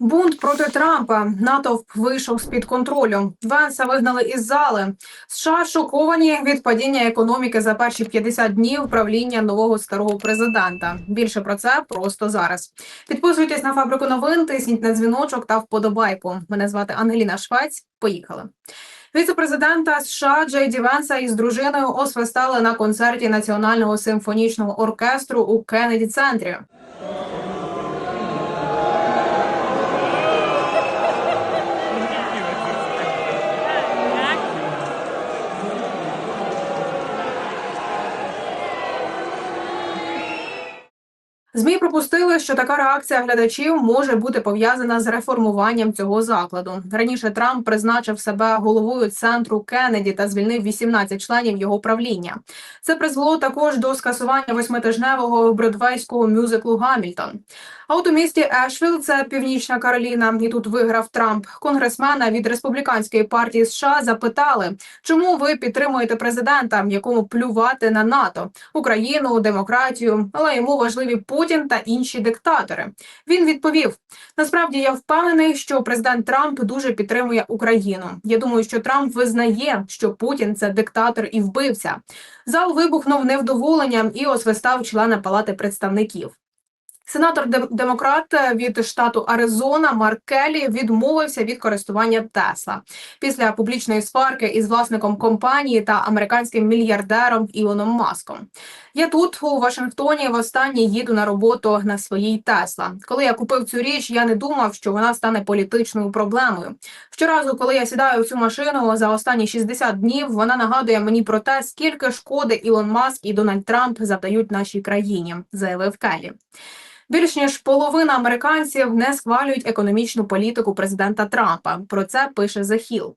Бунт проти Трампа натовп вийшов з під контролю. Венса вигнали із зали. США шоковані від падіння економіки за перші 50 днів правління нового старого президента. Більше про це просто зараз. Підписуйтесь на фабрику новин, тисніть на дзвіночок та вподобайку. Мене звати Ангеліна Швець. Поїхали. Віце-президента США Джей Ді Венса із дружиною освистали на концерті Національного симфонічного оркестру у Кеннеді центрі. ЗМІ пропустили, що така реакція глядачів може бути пов'язана з реформуванням цього закладу. Раніше Трамп призначив себе головою центру Кеннеді та звільнив 18 членів його правління. Це призвело також до скасування восьмитижневого бродвейського мюзиклу Гамільтон. А от у місті Ешвіл, це Північна Кароліна, і тут виграв Трамп. Конгресмена від республіканської партії США запитали, чому ви підтримуєте президента, якому плювати на НАТО, Україну, демократію, але йому важливі Путін та інші диктатори. Він відповів: насправді я впевнений, що президент Трамп дуже підтримує Україну. Я думаю, що Трамп визнає, що Путін це диктатор і вбивця. Зал вибухнув невдоволенням і освистав члена палати представників. Сенатор демократ від штату Аризона Марк Келлі відмовився від користування Тесла після публічної сварки із власником компанії та американським мільярдером Ілоном Маском. Я тут у Вашингтоні востаннє їду на роботу на своїй Тесла. Коли я купив цю річ, я не думав, що вона стане політичною проблемою. Щоразу, коли я сідаю в цю машину за останні 60 днів, вона нагадує мені про те, скільки шкоди Ілон Маск і Дональд Трамп завдають нашій країні, заявив Келлі. Більш ніж половина американців не схвалюють економічну політику президента Трампа. Про це пише The Hill.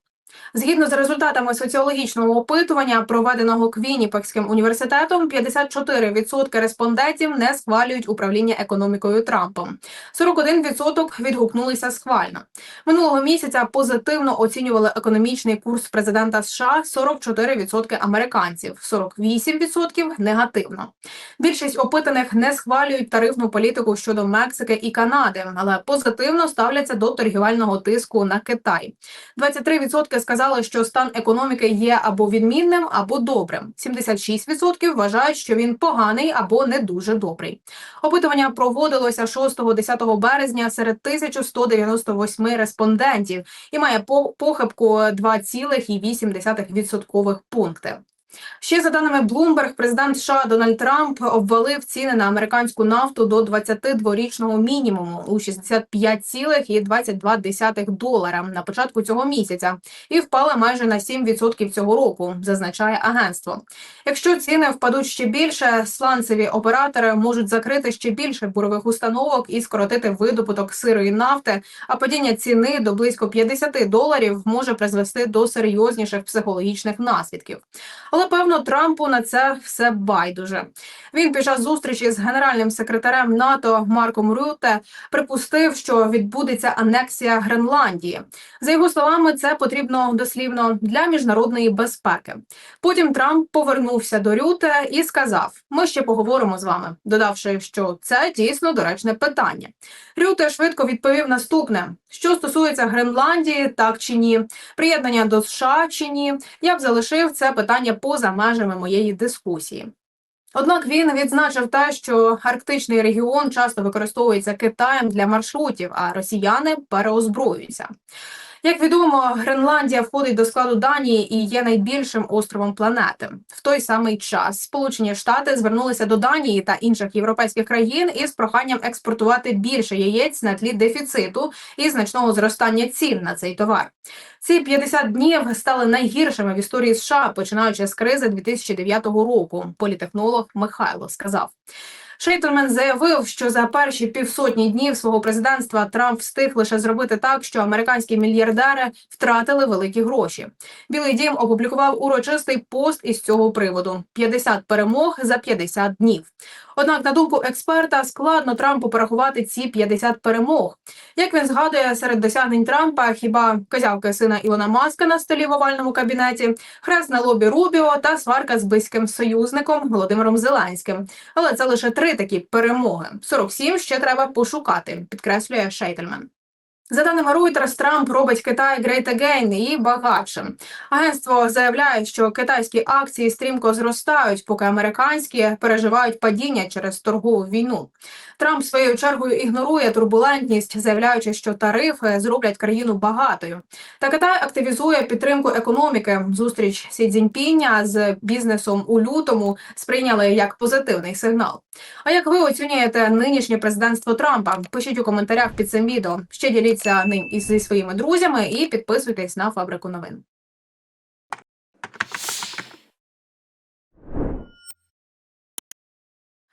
Згідно з результатами соціологічного опитування, проведеного Квінніпекським університетом, 54% респондентів не схвалюють управління економікою Трампом. 41% відгукнулися схвально. Минулого місяця позитивно оцінювали економічний курс президента США 44% американців, 48% негативно. Більшість опитаних не схвалюють тарифну політику щодо Мексики і Канади, але позитивно ставляться до торгівельного тиску на Китай. 23% сказали, що стан економіки є або відмінним, або добрим. 76% вважають, що він поганий або не дуже добрий. Опитування проводилося 6-10 березня серед 1198 респондентів і має похибку 2,8 відсоткових пункти. Ще за даними Bloomberg, президент США Дональд Трамп обвалив ціни на американську нафту до 22-річного мінімуму у 65,22 долара на початку цього місяця і впала майже на 7% цього року, зазначає агентство. Якщо ціни впадуть ще більше, сланцеві оператори можуть закрити ще більше бурових установок і скоротити видобуток сирої нафти. А падіння ціни до близько 50 доларів може призвести до серйозніших психологічних наслідків. Але певно Трампу на це все байдуже. Він під час зустрічі з генеральним секретарем НАТО Марком Рюте припустив, що відбудеться анексія Гренландії. За його словами, це потрібно дослівно для міжнародної безпеки. Потім Трамп повернувся до Рюте і сказав: Ми ще поговоримо з вами, додавши, що це дійсно доречне питання. Рюте швидко відповів наступне: що стосується Гренландії, так чи ні, приєднання до США чи ні, я б залишив це питання поза межами моєї дискусії. Однак він відзначив те, що арктичний регіон часто використовується Китаєм для маршрутів, а росіяни переозброюються. Як відомо, Гренландія входить до складу Данії і є найбільшим островом планети. В той самий час Сполучені Штати звернулися до Данії та інших європейських країн із проханням експортувати більше яєць на тлі дефіциту і значного зростання цін на цей товар. Ці 50 днів стали найгіршими в історії США, починаючи з кризи 2009 року. Політехнолог Михайло сказав. Шейтельмен заявив, що за перші півсотні днів свого президентства Трамп встиг лише зробити так, що американські мільярдери втратили великі гроші. Білий дім опублікував урочистий пост із цього приводу: 50 перемог за 50 днів. Однак, на думку експерта, складно Трампу порахувати ці 50 перемог. Як він згадує, серед досягнень Трампа хіба козявка сина Ілона Маска на столі в овальному кабінеті, хрест на лобі Рубіо та сварка з близьким союзником Володимиром Зеленським. Але це лише три такі перемоги. 47 ще треба пошукати, підкреслює Шейтельмен. За даними Reuters, Трамп робить Китай Great Again і багатшим. Агентство заявляє, що китайські акції стрімко зростають, поки американські переживають падіння через торгову війну. Трамп своєю чергою ігнорує турбулентність, заявляючи, що тарифи зроблять країну багатою. Та Китай активізує підтримку економіки. Зустріч Сі Цзіньпіня з бізнесом у лютому сприйняли як позитивний сигнал. А як ви оцінюєте нинішнє президентство Трампа? Пишіть у коментарях під цим відео. Ще діліться ним із зі своїми друзями і підписуйтесь на фабрику новин.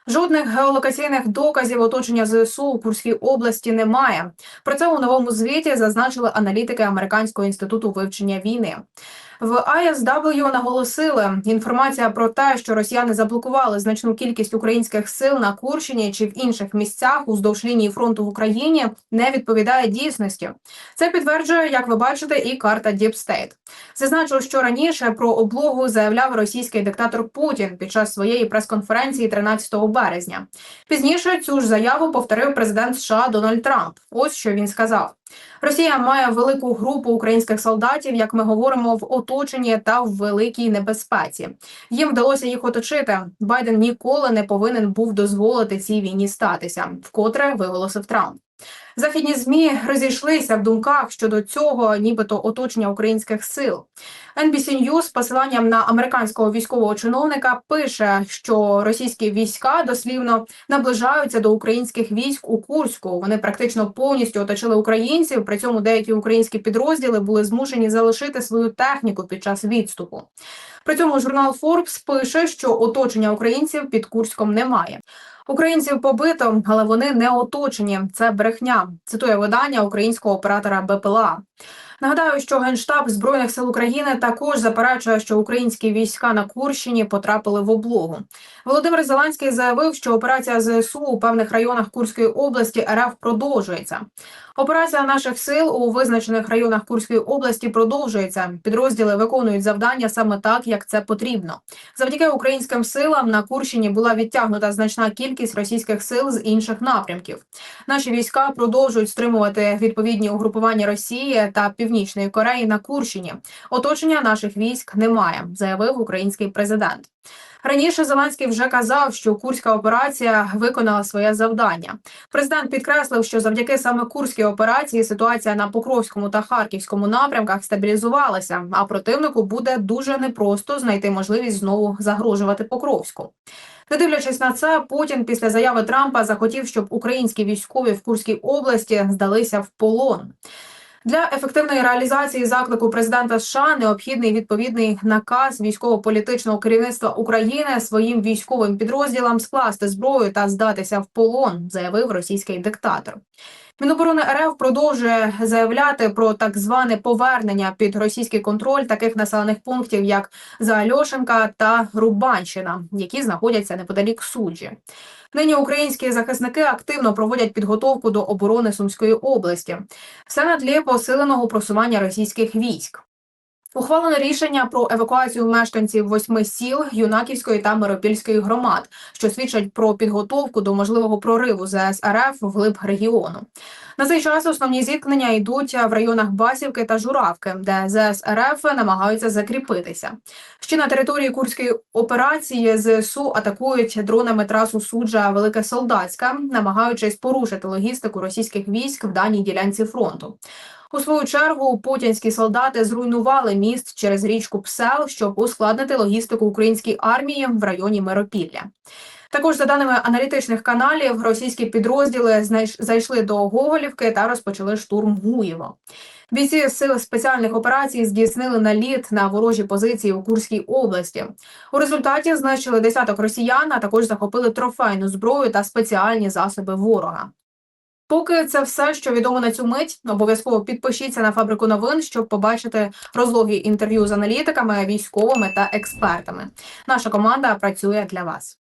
Жодних геолокаційних доказів оточення ЗСУ у Курській області немає. Про це у новому звіті зазначили аналітики Американського інституту вивчення війни. В ISW наголосили інформація про те, що росіяни заблокували значну кількість українських сил на Курщині чи в інших місцях уздовж лінії фронту в Україні, не відповідає дійсності. Це підтверджує, як ви бачите, і карта Deep State. Зазначив, що раніше про облогу заявляв російський диктатор Путін під час своєї прес-конференції 13 березня. Пізніше цю ж заяву повторив президент США Дональд Трамп. Ось що він сказав. Росія має велику групу українських солдатів, як ми говоримо, в оточенні та в великій небезпеці. Їм вдалося їх оточити. Байден ніколи не повинен був дозволити цій війні статися, вкотре виголосив Трамп. Західні змі розійшлися в думках щодо цього, нібито оточення українських сил. NBC News з посиланням на американського військового чиновника пише, що російські війська дослівно наближаються до українських військ у Курську. Вони практично повністю оточили українців. При цьому деякі українські підрозділи були змушені залишити свою техніку під час відступу. При цьому журнал Forbes пише, що оточення українців під Курськом немає. Українців побито, але вони не оточені. Це брехня. Цитує видання українського оператора БПЛА. Нагадаю, що генштаб збройних сил України також заперечує, що українські війська на Курщині потрапили в облогу. Володимир Зеленський заявив, що операція ЗСУ у певних районах Курської області РФ продовжується. Операція наших сил у визначених районах Курської області продовжується. Підрозділи виконують завдання саме так, як це потрібно. Завдяки українським силам на Курщині була відтягнута значна кількість російських сил з інших напрямків. Наші війська продовжують стримувати відповідні угрупування Росії та Північної Кореї на Курщині. Оточення наших військ немає, заявив український президент. Раніше Зеленський вже казав, що курська операція виконала своє завдання. Президент підкреслив, що завдяки саме курській операції ситуація на Покровському та Харківському напрямках стабілізувалася, а противнику буде дуже непросто знайти можливість знову загрожувати Покровську. Не дивлячись на це, Путін після заяви Трампа захотів, щоб українські військові в Курській області здалися в полон. Для ефективної реалізації заклику президента США необхідний відповідний наказ військово-політичного керівництва України своїм військовим підрозділам скласти зброю та здатися в полон, заявив російський диктатор. Міноборони РФ продовжує заявляти про так зване повернення під російський контроль таких населених пунктів, як Заальошенка та Рубанщина, які знаходяться неподалік суджі. Нині українські захисники активно проводять підготовку до оборони Сумської області. Все на тлі посиленого просування російських військ. Ухвалено рішення про евакуацію мешканців восьми сіл Юнаківської та Миропільської громад, що свідчать про підготовку до можливого прориву ЗС РФ вглиб регіону. На цей час основні зіткнення йдуть в районах Басівки та Журавки, де ЗС РФ намагаються закріпитися. Ще на території Курської операції ЗСУ атакують дронами трасу суджа Велике Солдатська, намагаючись порушити логістику російських військ в даній ділянці фронту. У свою чергу путінські солдати зруйнували міст через річку Псел, щоб ускладнити логістику української армії в районі Миропілля. Також, за даними аналітичних каналів, російські підрозділи зайшли до Гоголівки та розпочали штурм Гуєво. Бійці сил спеціальних операцій здійснили наліт на ворожі позиції у Курській області. У результаті знищили десяток росіян, а також захопили трофейну зброю та спеціальні засоби ворога. Поки це все, що відомо на цю мить. Обов'язково підпишіться на фабрику новин, щоб побачити розлоги інтерв'ю з аналітиками, військовими та експертами. Наша команда працює для вас.